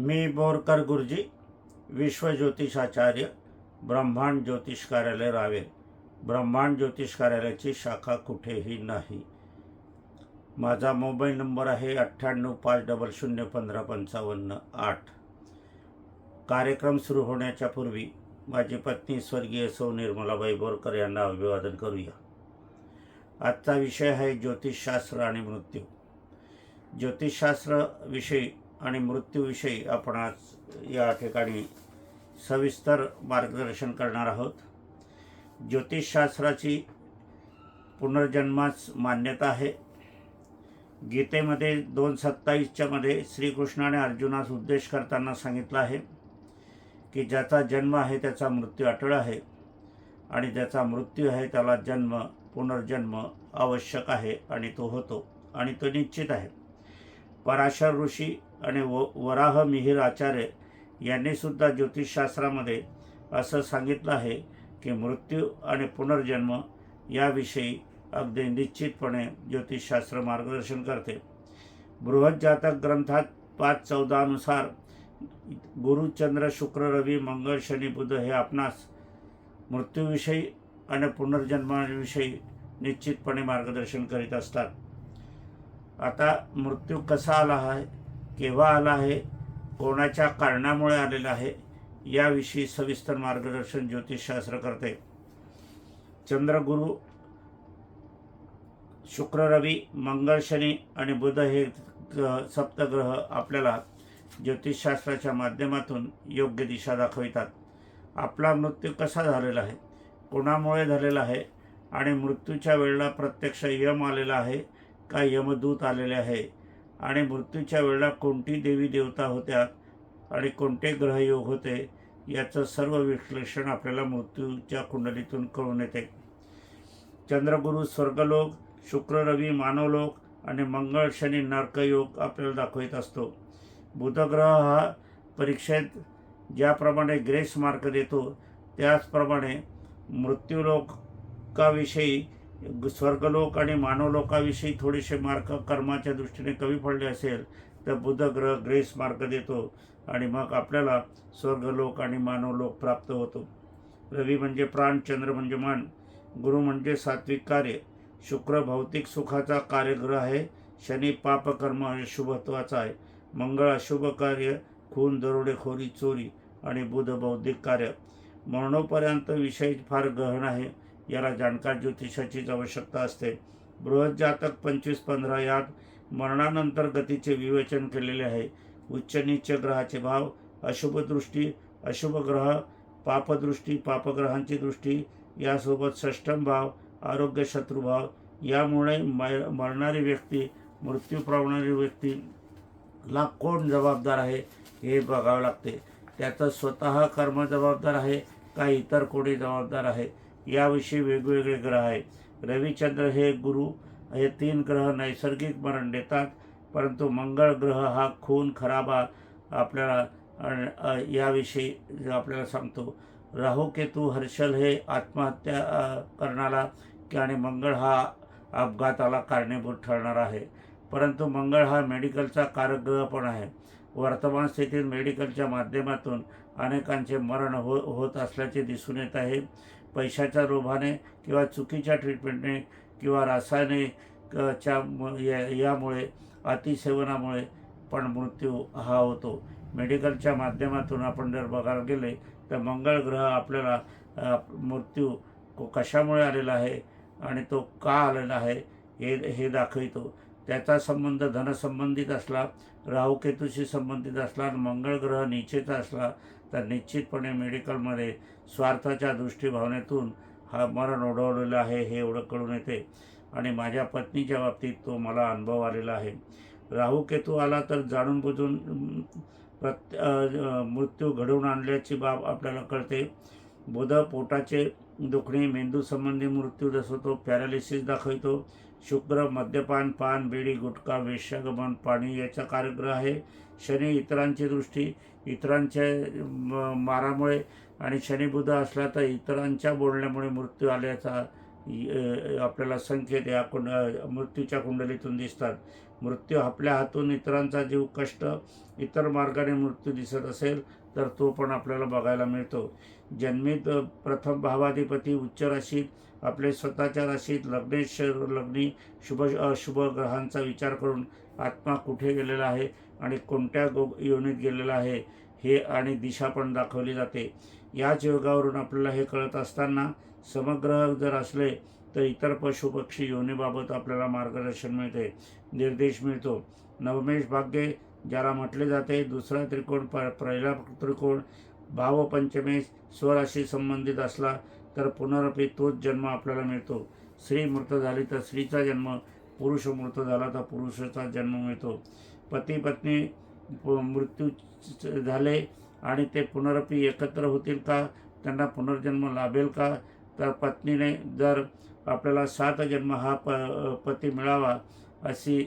मी बोरकर गुरुजी विश्व ज्योतिषाचार्य ब्रह्मांड ज्योतिष कार्यालय रावेर. ब्रह्मांड ज्योतिष कार्यालयाची शाखा कुठेही नाही. माझा मोबाईल नंबर आहे अठ्ठ्याण्णव पाच डबल शून्य पंधरा पंचावन्न आठ. कार्यक्रम सुरू होण्याच्या पूर्वी माझी पत्नी स्वर्गीय सौ निर्मलाबाई बोरकर यांना अभिवादन करूया. आजचा विषय आहे ज्योतिषशास्त्र आणि मृत्यू. ज्योतिषशास्त्र विषयी आणि मृत्यूविषयी आपण आज या ठिकाणी सविस्तर मार्गदर्शन करणार आहोत. ज्योतिषशास्त्राची पुनर्जन्मास मान्यता आहे. गीतेमध्ये दोन सत्तावीसच्यामध्ये श्रीकृष्णाने अर्जुनास उद्देश करताना सांगितलं आहे की ज्याचा जन्म आहे त्याचा मृत्यू अटळ आहे आणि ज्याचा मृत्यू आहे त्याला जन्म पुनर्जन्म आवश्यक आहे आणि तो होतो आणि तो निश्चित आहे. पराशर ऋषी आणि व वराह मिहिर आचार्य यांनीसुद्धा ज्योतिषशास्त्रामध्ये असं सांगितलं आहे की मृत्यू आणि पुनर्जन्म याविषयी अगदी निश्चितपणे ज्योतिषशास्त्र मार्गदर्शन करते. बृहज्जातक ग्रंथात पाच चौदानुसार गुरु चंद्र शुक्र रवी मंगळ शनी बुध हे आपणास मृत्यूविषयी आणि पुनर्जन्माविषयी निश्चितपणे मार्गदर्शन करीत असतात. आता मृत्यू कसा आला आहे? केव्हा आला आहे कोणाच्या कारणामुळे आलेला आहे याविषयी सविस्तर मार्गदर्शन ज्योतिषशास्त्र करते. चंद्रगुरु शुक्र रवी मंगळ शनी आणि बुध हे ग्रह सप्तग्रह आपल्याला ज्योतिषशास्त्राच्या माध्यमातून योग्य दिशा दाखवितात. आपला मृत्यू कसा झालेला आहे कोणामुळे झालेला आहे आणि मृत्यूच्या वेळेला प्रत्यक्ष यम आलेला आहे का यमदूत आलेले आहे? आणि मृत्यूच्या वेळेला कोणती देवी देवता होत्या आणि कोणते ग्रहयोग होते याचं सर्व विश्लेषण आपल्याला मृत्यूच्या कुंडलीतून कळून येते. चंद्रगुरु स्वर्गलोक शुक्र रवी मानवलोक आणि मंगळ शनी नर्कयोग आपल्याला दाखवित असतो. बुधग्रह हा परीक्षेत ज्याप्रमाणे ग्रेस मार्क देतो त्याचप्रमाणे मृत्यूलोकाविषयी स्वर्गलोक आणि मानवलोकाविषयी थोडेसे मार्क कर्माच्या दृष्टीने कमी पडले असेल तर बुधग्रह ग्रेस मार्क देतो आणि मग आपल्याला स्वर्गलोक आणि मानवलोक प्राप्त होतो. रवी म्हणजे प्राण चंद्र म्हणजे मन गुरु म्हणजे सात्विक कार्य. शुक्र भौतिक सुखाचा कार्यग्रह आहे शनी पापकर्म शुभत्वाचा आहे. मंगळ अशुभ कार्य खून दरोडेखोरी चोरी आणि बुध बौद्धिक कार्य. मरणोपर्यंत विषय फार गहन आहे. याला जाणकार ज्योतिषाचीच आवश्यकता असते. बृहज्जातक पंचवीस पंधरा यात मरणानंतर गतीचे विवेचन केलेले आहे. उच्च नीच ग्रहाचे भाव अशुभदृष्टी अशुभ ग्रह पापदृष्टी पापग्रहांची दृष्टी यासोबत षष्टम भाव आरोग्य शत्रुभाव यामुळे मर मरणारी व्यक्ती मृत्यू पावणारी व्यक्तीला कोण जबाबदार आहे हे बघावं लागते. त्याचं स्वतः कर्म जबाबदार आहे का इतर कोणी जबाबदार आहे? याविषयी वेगवेगळे ग्रह आहे रविचंद्र हे गुरु हे तीन ग्रह नैसर्गिक मरण देतात परंतु मंगळ ग्रह हा खून खराबा आपल्याला याविषयी आपल्याला सांगतो. राहू केतू हर्षल हे आत्महत्या करणारा की आणि मंगळ हा अपघाताला कारणीभूत ठरणार आहे. परंतु मंगळ हा मेडिकलचा कारकग्रह पण आहे. वर्तमान स्थितीत मेडिकलच्या माध्यमातून अनेकांचे मरण हो होत असल्याचे दिसून येत आहे. पैशाच्या रोभाने किंवा चुकीच्या ट्रीटमेंटने किंवा रासायने च्या या- यामुळे अतिसेवनामुळे पण मृत्यू हा होतो. मेडिकलच्या माध्यमातून आपण जर बघायला गेले तर मंगळ ग्रह आपल्याला मृत्यू कशामुळे आलेला आहे आणि तो का आलेला आहे हे हे दाखवितो. त्याचा संबंध धनसंबंधित असला राहुकेतूशी संबंधित असला आणि मंगळ ग्रह निश्चित असला तर निश्चितपणे मेडिकलमध्ये स्वार्थाच्या दृष्टीभावनेतून हा मरण ओढवलेलं आहे हे एवढं कळून येते. आणि माझ्या पत्नीच्या बाबतीत तो मला अनुभव आलेला आहे. राहू केतू आला तर जाणून बुजून प्रत प्रत्य मृत्यू घडवून आणल्याची बाब आपल्याला कळते. बुध पोटाचे दुखणे मेंदूसंबंधी मृत्यू जसं पॅरालिसिस दाखवितो शुक्र मद्यपान पान बिडी गुटखा वेश्यागमन पाणी याचा कार्यग्रह आहे. शनी इतरांची दृष्टी इतरांच्या मारामुळे आणि शनी बुध असला तर इतरांच्या बोलण्यामुळे मृत्यू आल्याचा आपल्याला संकेत या कुंड मृत्यूच्या कुंडलीतून दिसतात. मृत्यू आपल्या हातून इतरांचा जीव कष्ट इतर मार्गाने मृत्यू दिसत असेल तर तो पण आपल्याला बघायला मिळतो. जन्मित प्रथम भावाधिपती उच्च राशीत आपले स्वतःच्या राशीत लग्नेश लग्नी शुभ अशुभ ग्रहांचा विचार करून आत्मा कुठे गेलेला आहे आणि कोणत्या गो योनीत गेलेला आहे? हे आणि दिशा पण दाखवली जाते. याच योगावरून आपल्याला हे कळत असताना समग्र जर असले तर इतर पशुपक्षी योनीबाबत आपल्याला मार्गदर्शन मिळते निर्देश मिळतो. नवमेश भाग्य ज्याला म्हटले जाते दुसरा त्रिकोण प पहिला त्रिकोण भावपंचमेश स्वराशी संबंधित असला तर पुनरपी तोच जन्म आपल्याला मिळतो. स्त्री मृत झाली तर स्त्रीचा जन्म पुरुष मृत झाला तर पुरुषाचा जन्म मिळतो. पती पत्नी मृत्यू च- झाले आणि ते पुनरपी एकत्र होतील का? त्यांना पुनर्जन्म लाभेल का? तर पत्नीने जर आपल्याला सात जन्म हा प पती मिळावा अशी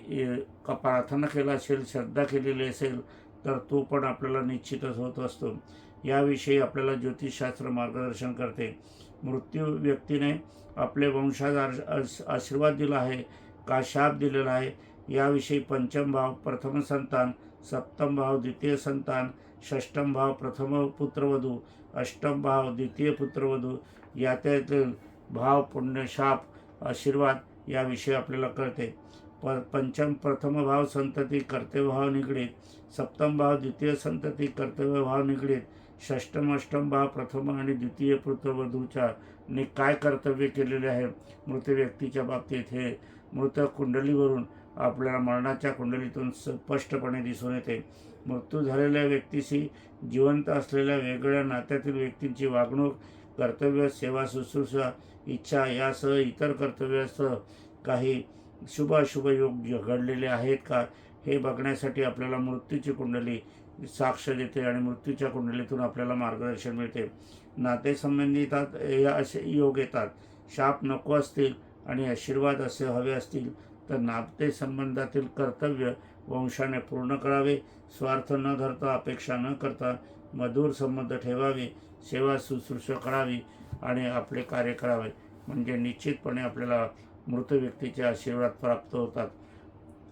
का प्रार्थना केला असेल श्रद्धा केलेली असेल तर तो पण आपल्याला निश्चितच होत असतो. याविषयी आपल्याला ज्योतिषशास्त्र मार्गदर्शन करते. मृत्यू व्यक्तीने आपले वंशाज आशीर्वाद दिला आहे का शाप दिलेला आहे? याविषयी पंचम भाव प्रथम संतान सप्तम भाव द्वितीय संतान षष्टम भाव प्रथम पुत्रवधू अष्टम भाव द्वितीय पुत्रवधू यात्यातील भाव पुण्य शाप आशीर्वाद याविषयी आपल्याला कळते. प पंचम प्रथम भाव संतती कर्तव्यभाव निगडीत सप्तम भाव द्वितीय संतती कर्तव्यभाव निगडीत षष्टम अष्टम भाव प्रथम आणि द्वितीय पुत्रवधूच्या ने काय कर्तव्य केलेले आहे मृत व्यक्तीच्या बाबतीत हे मृत कुंडलीवरून आपल्याला मरणाच्या कुंडलीतून स्पष्टपणे दिसून येते. मृत्यू झालेल्या व्यक्तीशी जिवंत असलेल्या वेगळ्या नात्यातील व्यक्तींची वागणूक कर्तव्य सेवा शुश्रूषा इच्छा यासह इतर कर्तव्यासह काही शुभ अशुभ योग घडलेले आहेत का हे बघण्यासाठी आपल्याला मृत्यूची कुंडली साक्ष देते आणि मृत्यूच्या कुंडलीतून आपल्याला मार्गदर्शन मिळते. नातेसंबंधितात या असे योग येतात. शाप नको असतील आणि आशीर्वाद असे हवे असतील तर नातेसंबंधातील कर्तव्य वंशाने पूर्ण करावे स्वार्थ न धरता अपेक्षा न करता मधुर संबंध ठेवावे सेवा शुश्रूषा करावी आणि आपले कार्य करावे. म्हणजे निश्चितपणे आपल्याला मृत व्यक्तीचे आशीर्वाद प्राप्त होतात.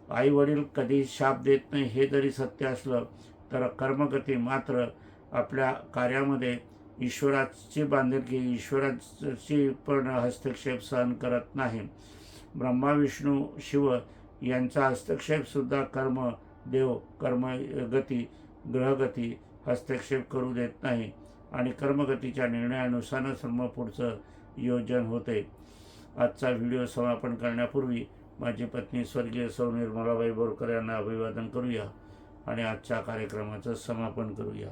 आई वडील कधी शाप देत नाही हे जरी सत्य असलं तर कर्मगती मात्र आपल्या कार्यामध्ये ईश्वराची बांधिलकी ईश्वराची पण हस्तक्षेप सहन करत नाही. ब्रह्मा विष्णू शिव यांचा हस्तक्षेपसुद्धा कर्म देव कर्म गती ग्रहगती हस्तक्षेप करू देत नाही आणि कर्मगतीच्या निर्णयानुसारच सर्व पुढचं योजन होते. आजचा व्हिडिओ समापन करण्यापूर्वी माझी पत्नी स्वर्गीय सौ निर्मलाबाई बोरकर यांना अभिवादन करूया आणि आजच्या कार्यक्रमाचं समापन करूया.